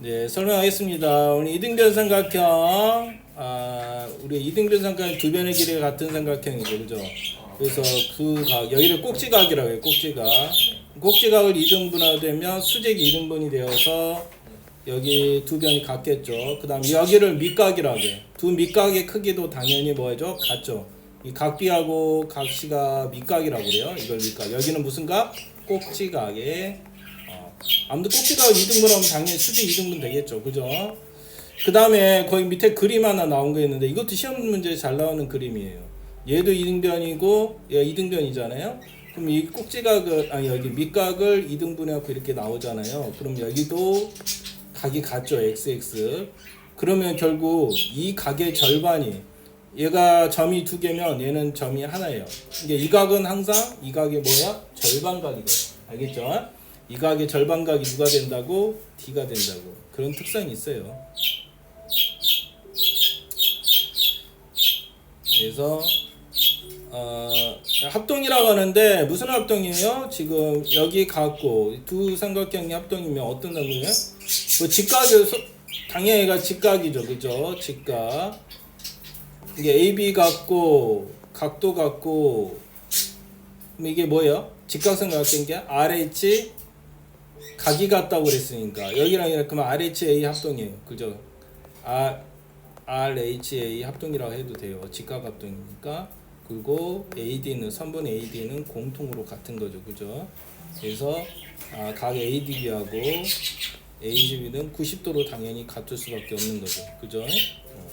네, 설명하겠습니다. 오늘 이등변 삼각형, 아, 우리 이등변 삼각형 두 변의 길이가 같은 삼각형이죠, 그죠? 그래서 그 각, 여기를 꼭지각이라고 해요, 꼭지각. 꼭지각을 이등분하되면 수직이 이등분이 되어서 여기 두 변이 같겠죠. 그 다음 여기를 밑각이라고 해요. 두 밑각의 크기도 당연히 뭐죠? 같죠. 이 각비하고 각시가 밑각이라고 그래요. 이걸 밑각. 여기는 무슨 각? 꼭지각의 어, 아무튼 꼭지각을 2등분 하면 당연히 수직 2등분 되겠죠. 그죠? 그 다음에 거기 밑에 그림 하나 나온 거 있는데 이것도 시험 문제에 잘 나오는 그림이에요. 얘도 2등변이고 얘가 2등변이잖아요. 그럼 이 꼭지각을 아니 여기 밑각을 2등분해갖고 이렇게 나오잖아요. 그럼 여기도 각이 같죠. XX. 그러면 결국 이 각의 절반이 얘가 점이 두 개면 얘는 점이 하나예요. 이게 이 각은 항상 이 각이 뭐야? 절반각이 돼요. 알겠죠? 이 각의 절반각이 누가 된다고? D가 된다고. 그런 특성이 있어요. 그래서 어, 합동이라고 하는데 무슨 합동이에요? 지금 여기 갖고 두 삼각형이 합동이면 어떤 합동이에요? 뭐 직각이 소- 당연히 직각이죠, 그죠? 직각. 이게 AB 같고 각도 같고 이게 뭐예요? 직각삼각형인 게 RH 각이 같다고 그랬으니까 여기랑 이랑 그러면 RHA 합동이에요, 그죠? R RHA 합동이라고 해도 돼요. 직각 합동이니까. 그리고 AD는 3분의 AD는 공통으로 같은 거죠. 그죠? 그래서 아, 각 ADB하고 AGB는 90도로 당연히 같을 수밖에 없는 거죠. 그죠? 어.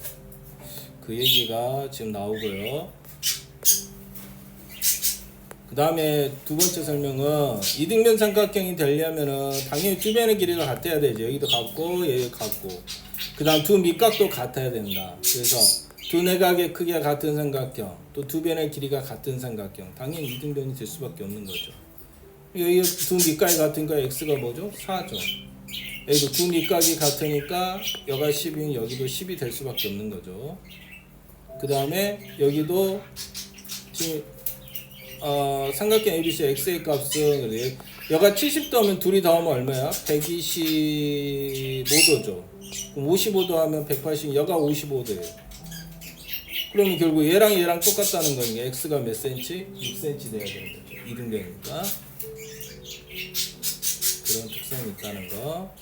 그 얘기가 지금 나오고요. 그 다음에 두 번째 설명은 이등변 삼각형이 되려면은 당연히 두 변의 길이가 같아야 되죠. 여기도 같고 얘 같고. 그 다음 두 밑각도 같아야 된다. 그래서 두 내각의 크기가 같은 삼각형, 또 두 변의 길이가 같은 삼각형. 당연히 이등변이 될 수밖에 없는 거죠. 여기 두 밑각이 같으니까 x가 뭐죠? 4죠. 여기도 두 밑각이 같으니까 여가 10이면 여기도 10이 될 수밖에 없는 거죠. 그 다음에 여기도 지금 어, 삼각형 ABC x의 값은. 여가 70도면 둘이 더하면 얼마야? 125도죠. 그럼 55도 하면 180, 여가 55도예요. 그러면 결국 얘랑 얘랑 똑같다는 거니까 x가 몇 cm? 6cm 돼야 되는 거죠. 이등변이니까. 그런 특성이 있다는 거.